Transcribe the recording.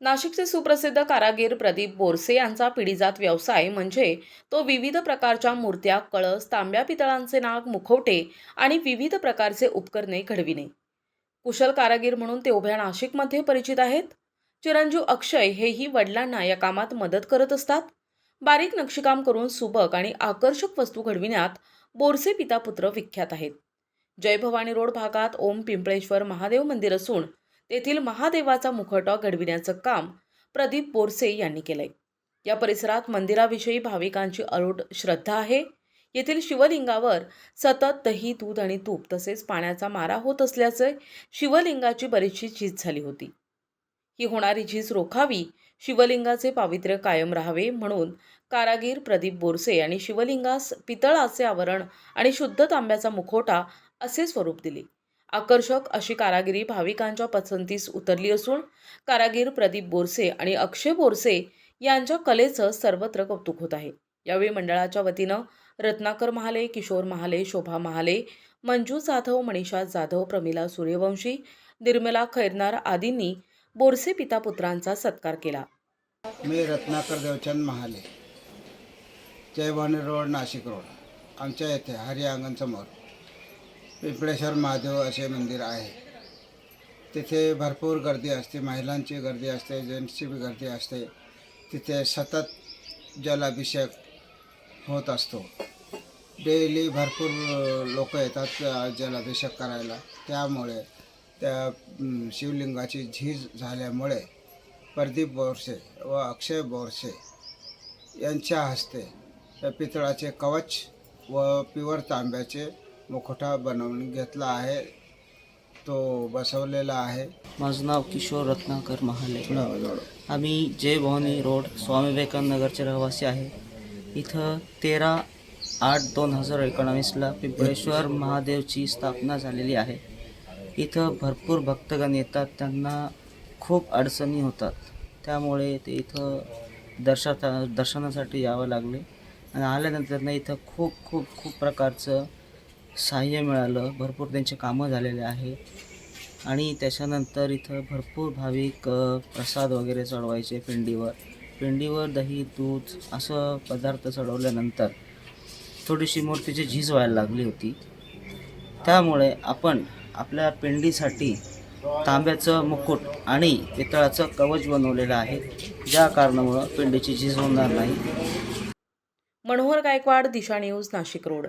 नाशिकचे सुप्रसिद्ध कारागीर प्रदीप बोरसे यांचा पिढीजात व्यवसाय म्हणजे तो विविध प्रकारच्या मूर्त्या कळस तांब्या पितळांचे नाग मुखवटे आणि विविध प्रकारचे उपकरणे घडविणे. कुशल कारागीर म्हणून ते उभ्या नाशिकमध्ये परिचित आहेत. चिरंजीव अक्षय हेही वडिलांना या कामात मदत करत असतात. बारीक नक्षीकाम करून सुबक आणि आकर्षक वस्तू घडविण्यात बोरसे पिता पुत्र विख्यात आहेत. जय भवानी रोड भागात ओम पिंपळेश्वर महादेव मंदिर असून तेथील महादेवाचा मुखवटा घडविण्याचं काम प्रदीप बोरसे यांनी केलंय. या परिसरात मंदिराविषयी भाविकांची अलोट श्रद्धा आहे. येथील शिवलिंगावर सतत दही दूध आणि तूप तसेच पाण्याचा मारा होत असल्याचे शिवलिंगाची बरीचशी झीज झाली होती. ही होणारी झीज रोखावी शिवलिंगाचे पावित्र्य कायम राहावे म्हणून कारागीर प्रदीप बोरसे यांनी शिवलिंगास पितळाचे आवरण आणि शुद्ध तांब्याचा मुखवटा असे स्वरूप दिले. आकर्षक अशी कारागिरी भाविकांच्या पसंतीस उतरली असून कारागीर प्रदीप बोरसे आणि अक्षय बोरसे यांच्या कलेचं सर्वत्र कौतुक होत आहे. यावेळी मंडळाच्या वतीनं रत्नाकर महाले किशोर महाले शोभा महाले मंजू जाधव मनीषा जाधव प्रमिला सूर्यवंशी निर्मला खैरनार आदींनी बोरसे पिता पुत्रांचा सत्कार केला. मी रत्नाकर देवचंद महाले जयभवानी रोड नाशिक रोड आमच्या येथे हरी पिंपळेश्वर महादेव असे मंदिर आहे. तिथे भरपूर गर्दी असते महिलांची गर्दी असते जेंट्सची बी गर्दी असते. तिथे सतत जलाभिषेक होत असतो. डेली भरपूर लोक येतात जलाभिषेक करायला. त्यामुळे त्या शिवलिंगाची झीज झाल्यामुळे प्रदीप बोरसे व अक्षय बोरसे यांच्या हस्ते त्या पितळाचे कवच व पिवर तांब्याचे मुखोटा बनवून घेतला आहे. तो बसवलेला आहे. माझं नाव किशोर रत्नाकर महाले. आम्ही जय भवानी रोड स्वामी विवेकानंद नगरचे रहिवासी आहे. इथं तेरा आठ दोन हजार एकोणावीसला पिंपळेश्वर महादेवची स्थापना झालेली आहे. इथं भरपूर भक्तगण येतात. त्यांना खूप अडचणी होतात. त्यामुळे ते इथं दर्शता दर्शनासाठी यावं लागले. आणि आल्यानंतर ना इथं खूप खूप खूप प्रकारचं सहाय्य मिळालं भरपूर त्यांचे कामं झालेले आहे आणि त्याच्यानंतर इथं भरपूर भाविक प्रसाद वगैरे चढवायचे पिंडीवर. पिंडीवर दही दूध असं पदार्थ चढवल्यानंतर थोडीशी मूर्तीची झीज व्हायला लागली होती. त्यामुळे आपण आपल्या पिंडीसाठी तांब्याचं मुकुट आणि पितळाचं कवच बनवलेलं आहे. ज्या कारणामुळं पिंडीची झीज होणार नाही. Manohar Gaikwad Disha news Nashik road.